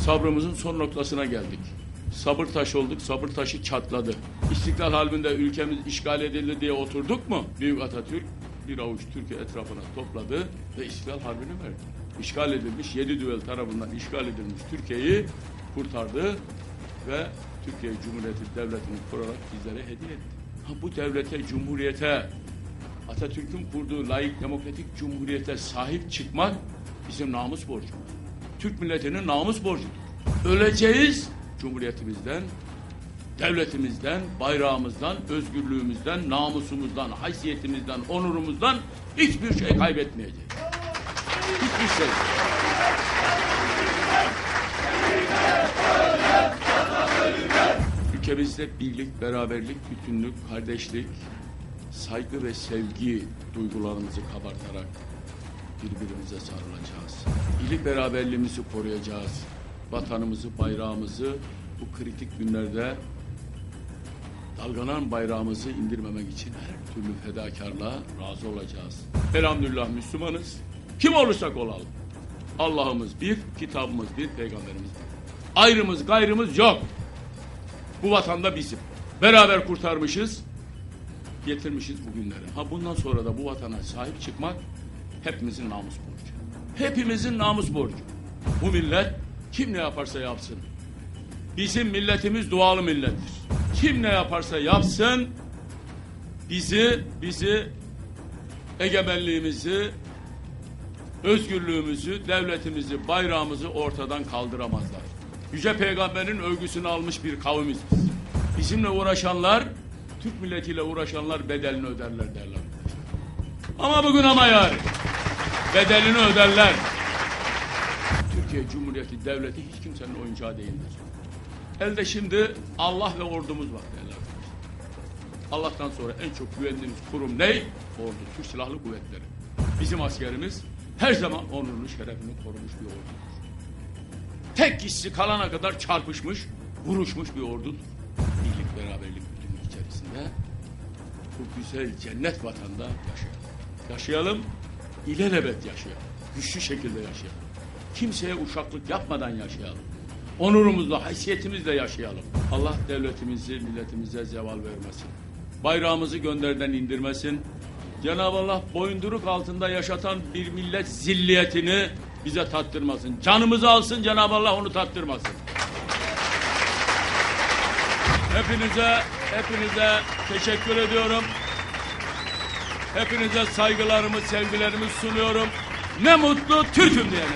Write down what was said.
Sabrımızın son noktasına geldik. Sabır taşı olduk, sabır taşı çatladı. İstiklal halinde ülkemiz işgal edildi diye oturduk mu? Büyük Atatürk bir avuç Türkiye etrafına topladı ve İstiklal Harbi'ni verdi. İşgal edilmiş, yedi düvel tarafından işgal edilmiş Türkiye'yi kurtardı ve Türkiye Cumhuriyeti Devleti'ni kurarak bizlere hediye etti. Ha, bu devlete, cumhuriyete, Atatürk'ün kurduğu layık demokratik cumhuriyete sahip çıkmak bizim namus borcumuz. Türk milletinin namus borcudur. Öleceğiz cumhuriyetimizden, devletimizden, bayrağımızdan, özgürlüğümüzden, namusumuzdan, haysiyetimizden, onurumuzdan hiçbir şey kaybetmeyeceğiz. Hiçbir şey. Ülkemizde birlik, beraberlik, bütünlük, kardeşlik, saygı ve sevgi duygularımızı kabartarak birbirimize sarılacağız. İyilik beraberliğimizi koruyacağız. Vatanımızı, bayrağımızı bu kritik günlerde dalgalan bayrağımızı indirmemek için her türlü fedakarlığa razı olacağız. Elhamdülillah Müslümanız. Kim olursak olalım. Allah'ımız bir, kitabımız bir, peygamberimiz bir. Ayrımız gayrımız yok. Bu vatanda bizim. Beraber kurtarmışız, getirmişiz bugünlere. Ha bundan sonra da bu vatana sahip çıkmak hepimizin namus borcu. Hepimizin namus borcu. Bu millet kim ne yaparsa yapsın. Bizim milletimiz dualı millettir. Kim ne yaparsa yapsın bizi bizi egemenliğimizi özgürlüğümüzü, devletimizi, bayrağımızı ortadan kaldıramazlar. Yüce Peygamber'in övgüsünü almış bir kavimiz biz. Bizimle uğraşanlar, Türk milletiyle uğraşanlar bedelini öderler derler. Ama bugün ama yarın bedelini öderler. Türkiye Cumhuriyeti Devleti hiç kimsenin oyuncağı değildir. Elde şimdi Allah ve ordumuz var derler. Allah'tan sonra en çok güvendiğimiz kurum ne? Ordu, Türk Silahlı Kuvvetleri. Bizim askerimiz her zaman onurunu, şerefini korumuş bir ordudur. Tek kişisi kalana kadar çarpışmış, vuruşmuş bir ordudur. Birlik, beraberlik, bütünlük içerisinde bu güzel cennet vatanda yaşayalım. Yaşayalım, ilelebet yaşayalım. Güçlü şekilde yaşayalım. Kimseye uşaklık yapmadan yaşayalım. Onurumuzla, haysiyetimizle yaşayalım. Allah devletimizi, milletimize zeval vermesin. Bayrağımızı gönderden indirmesin. Cenab-ı Allah boyunduruk altında yaşatan bir millet zilliyetini bize tattırmasın. Canımızı alsın Cenab-ı Allah onu tattırmasın. Hepinize, hepinize teşekkür ediyorum. Hepinize saygılarımı, sevgilerimi sunuyorum. Ne mutlu Türk'üm diyorum.